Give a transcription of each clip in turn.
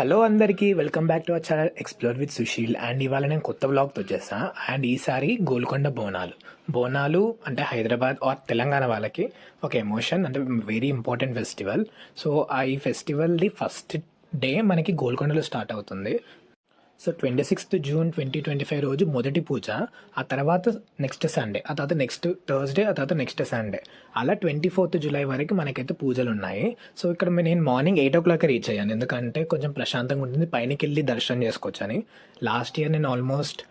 Hello అందరికీ welcome back to our channel explore with Sushil. And ఇవాళ నేను కొత్త బ్లాగ్తో వచ్చేసా అండ్ ఈసారి గోల్కొండ బోనాలు. బోనాలు అంటే హైదరాబాద్ ఆర్ తెలంగాణ వాళ్ళకి ఒక ఎమోషన్ అంటే వెరీ ఇంపార్టెంట్ ఫెస్టివల్ సో ఆ ఈ ఫెస్టివల్ది ఫస్ట్ డే మనకి గోల్కొండలో స్టార్ట్ అవుతుంది. So twenty sixth June twenty twenty five రోజు మొదటి పూజ ఆ తర్వాత నెక్స్ట్ సండే ఆ తర్వాత నెక్స్ట్ థర్స్డే ఆ తర్వాత నెక్స్ట్ సండే. అలా ట్వంటీ ఫోర్త్ జూలై వరకు మనకైతే పూజలు ఉన్నాయి సో ఇక్కడ నేను morning eight o'clock reach అయ్యాను. ఎందుకంటే కొంచెం ప్రశాంతంగా ఉంటుంది. పైనకి వెళ్ళి దర్శనం చేసుకోవచ్చు అని లాస్ట్ ఇయర్ నేను ఆల్మోస్ట్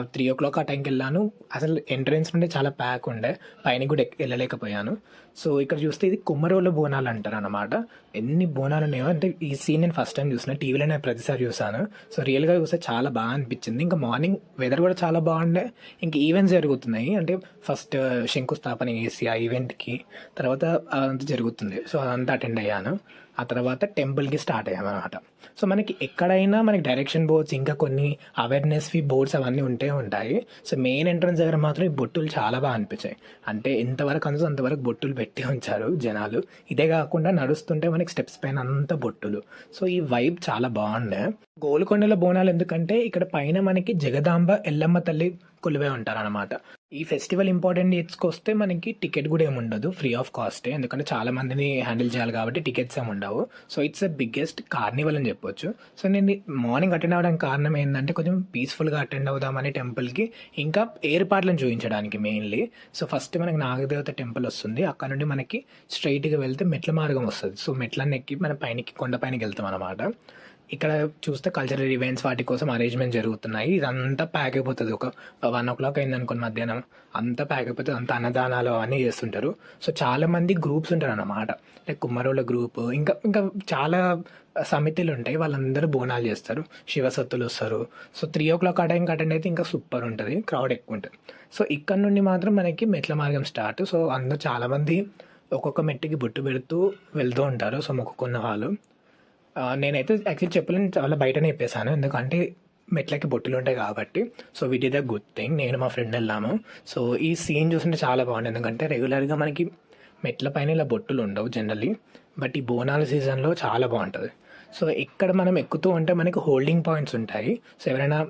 త్రీ ఓ క్లాక్ ఆ టైంకి వెళ్ళాను. అసలు ఎంట్రన్స్ నుండి చాలా ప్యాక్ ఉండే. పైన కూడా వెళ్ళలేకపోయాను. సో ఇక్కడ చూస్తే ఇది కుమ్మరోళ్ళ బోనాలు అంటారు అనమాట ఎన్ని బోనాలు ఉన్నాయో అంటే ఈ సీన్ నేను ఫస్ట్ టైం చూసిన టీవీలో నేను ప్రతిసారి చూసాను సో రియల్గా చూస్తే చాలా బాగా అనిపించింది. ఇంకా మార్నింగ్ వెదర్ కూడా చాలా బాగుండే. ఇంకా ఈవెంట్స్ జరుగుతున్నాయి. అంటే ఫస్ట్ శంకుస్థాపన చేసి ఆ ఈవెంట్కి తర్వాత అదంతా జరుగుతుంది. సో అదంతా అటెండ్ అయ్యాను. ఆ తర్వాత టెంపుల్కి స్టార్ట్ అయ్యామన్నమాట. సో మనకి ఎక్కడైనా మనకి డైరెక్షన్ బోర్డ్స్ ఇంకా కొన్ని అవేర్నెస్ ఫీ బోర్డ్స్ అవన్నీ ఉంటే ఉంటాయి. సో మెయిన్ ఎంట్రన్స్ దగ్గర మాత్రం ఈ బొట్టులు చాలా బాగా అనిపించాయి. అంటే ఎంతవరకు అందుతో అంతవరకు బొట్టులు పెట్టి ఉంచారు జనాలు. ఇదే కాకుండా నడుస్తుంటే మనకి స్టెప్స్ పైన అంత బొట్టులు. సో ఈ వైబ్ చాలా బాగుండే. గోల్కొండల బోనాలు ఎందుకంటే ఇక్కడ పైన మనకి జగదాంబ ఎల్లమ్మ తల్లి కొలువే ఉంటారు అనమాట ఈ ఫెస్టివల్ ఇంపార్టెంట్ డేట్స్కి వస్తే మనకి టికెట్ కూడా ఏమి ఉండదు ఫ్రీ ఆఫ్ కాస్ట్ ఎందుకంటే చాలా మందిని హ్యాండిల్ చేయాలి కాబట్టి టికెట్స్ ఏమి ఉండవు. So it's a biggest carnival అని చెప్పొచ్చు. సో నేను మార్నింగ్ అటెండ్ అవ్వడానికి కారణం ఏంటంటే కొంచెం పీస్ఫుల్గా అటెండ్ అవుదామని టెంపుల్కి ఇంకా ఏర్పాట్లను చూపించడానికి మెయిన్లీ. సో ఫస్ట్ మనకి నాగదేవత టెంపుల్ వస్తుంది. అక్కడ నుండి మనకి స్ట్రైట్గా వెళ్తే మెట్ల మార్గం వస్తుంది. సో మెట్లన్నీ ఎక్కి మన పైనకి కొండ పైనకి వెళ్తాం అనమాట ఇక్కడ చూస్తే కల్చరల్ ఈవెంట్స్ వాటి కోసం అరేంజ్మెంట్ జరుగుతున్నాయి. ఇదంతా ప్యాక్ అయిపోతుంది ఒక వన్ ఓ క్లాక్ అయింది అనుకోండి మధ్యాహ్నం. అంతా ప్యాక్ అయిపోతుంది అంత అన్నదానాలు అవన్నీ చేస్తుంటారు. సో చాలా మంది గ్రూప్స్ ఉంటారు అన్నమాట లైక్ కుమ్మరోళ్ళ గ్రూప్ ఇంకా ఇంకా చాలా సమితిలు ఉంటాయి. వాళ్ళందరూ బోనాలు చేస్తారు. శివసత్తులు వస్తారు. సో త్రీ ఓ క్లాక్ ఆ టైంకి అటెండ్ అయితే ఇంకా సూపర్ ఉంటుంది. క్రౌడ్ ఎక్కువ ఉంటుంది. సో ఇక్కడ నుండి మాత్రం మనకి మెట్ల మార్గం స్టార్ట్ సో అందరూ చాలామంది ఒక్కొక్క మెట్టుకి బొట్టు పెడుతూ వెళ్తూ ఉంటారు. సో మొక్కుకున్న వాళ్ళు. నేనైతే యాక్చువల్లీ చెప్పులను చాలా బయటనే ఇప్పేసాను ఎందుకంటే మెట్లకి బొట్టులు ఉంటాయి కాబట్టి. So with is the good thing నేను మా ఫ్రెండ్ వెళ్ళాము. సో ఈ సీన్ చూస్తుంటే చాలా బాగుంది. ఎందుకంటే రెగ్యులర్గా మనకి మెట్ల పైన ఇలా బొట్టులు ఉండవు జనరల్లీ బట్ ఈ బోనాల సీజన్లో చాలా బాగుంటుంది. సో ఇక్కడ మనం ఎక్కుతూ ఉంటే మనకి హోల్డింగ్ పాయింట్స్ ఉంటాయి. సో ఎవరైనా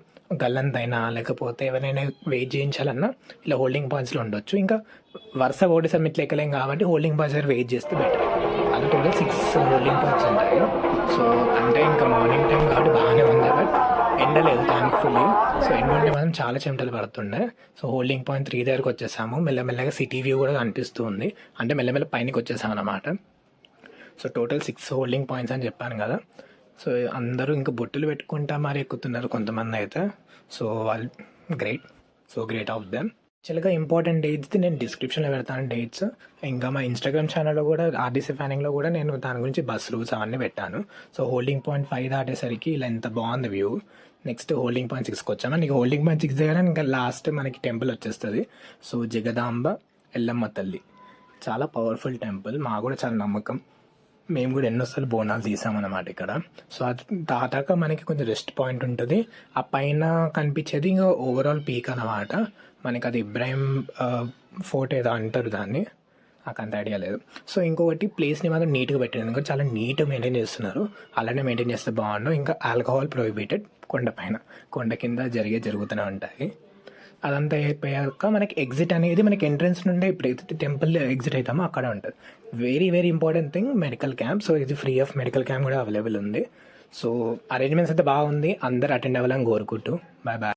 గల్లంతైనా లేకపోతే ఎవరైనా వెయిట్ చేయించాలన్నా ఇలా హోల్డింగ్ పాయింట్స్లో ఉండొచ్చు. ఇంకా వరుస ఒకటిసారి మెట్లు ఎక్కలేం కాబట్టి హోల్డింగ్ పాయింట్స్ దగ్గర వెయిట్ చేస్తే బెటర్ కూడా సిక్స్ హోల్డింగ్ పాయింట్స్ ఉంటాయి సో అంటే ఇంకా మార్నింగ్ టైం కాబట్టి బాగానే ఉంది. బట్ ఎండ లేదు థ్యాంక్ఫుల్లీ సో ఎండుంటే మనం మాత్రం చాలా చెమటలు పడుతుండే. సో హోల్డింగ్ పాయింట్ త్రీ దగ్గరకు వచ్చేసాము. మెల్లమెల్లగా సిటీ వ్యూ కూడా కనిపిస్తూ ఉంది. అంటే మెల్లమెల్ల పైనకి వచ్చేసాం అనమాట so total six holding points అని చెప్పాను కదా. సో అందరూ ఇంకా బొట్టులు పెట్టుకుంటా మరి ఎక్కుతున్నారు కొంతమంది అయితే. సో వాళ్ళు great so great of them యాక్చువల్గా ఇంపార్టెంట్ డేట్స్ది నేను డిస్క్రిప్షన్లో పెడతాను. డేట్స్ ఇంకా మా ఇన్స్టాగ్రామ్ ఛానల్లో కూడా ఆర్డీసీ ఫ్యానింగ్లో కూడా నేను దాని గురించి బస్ రూల్స్ అవన్నీ పెట్టాను. సో హోల్డింగ్ పాయింట్ ఫైవ్ దాటేసరికి ఇలా ఎంత బాగుంది వ్యూ. నెక్స్ట్ హోల్డింగ్ పాయింట్ సిక్స్కి వచ్చాము? నీకు హోల్డింగ్ పాయింట్ సిక్స్ దగ్గర ఇంకా లాస్ట్ మనకి టెంపుల్ వచ్చేస్తుంది. సో జగదాంబ ఎల్లమ్మ తల్లి. చాలా పవర్ఫుల్ టెంపుల్. మా కూడా చాలా నమ్మకం. మేము కూడా ఎన్నోసార్లు బోనాలు తీసామన్నమాట ఇక్కడ. సో అది దాటాక మనకి కొంచెం రెస్ట్ పాయింట్ ఉంటుంది. ఆ పైన కనిపించేది ఇంకా ఓవరాల్ పీక్ అన్నమాట. మనకి అది ఇబ్రాహిం ఫోర్ట్ ఏదో అంటారు దాన్ని. నాకు అంత ఐడియా లేదు. సో ఇంకొకటి ప్లేస్ని మాత్రం నీట్గా పెట్టారు. ఎందుకంటే చాలా నీట్గా మెయింటైన్ చేస్తున్నారు. అలానే మెయింటైన్ చేస్తే బాగుండు. ఇంకా ఆల్కహాల్ ప్రొహిబిటెడ్ కొండ పైన. కొండ కింద జరిగే జరుగుతూనే ఉంటాయి. అదంతా అయిపోయాక మనకి ఎగ్జిట్ అనేది మనకి ఎంట్రన్స్ నుండి ఇప్పుడు ఏదైతే టెంపుల్ ఎగ్జిట్ అవుతామో అక్కడ ఉంటుంది. Very very important thing medical camp so ఇది ఫ్రీ ఆఫ్ మెడికల్ క్యాంప్ కూడా అవైలబుల్ ఉంది. సో అరేంజ్మెంట్స్ అయితే బాగుంది. అందరు అటెండ్ అవ్వాలని కోరుకుంటూ. Bye bye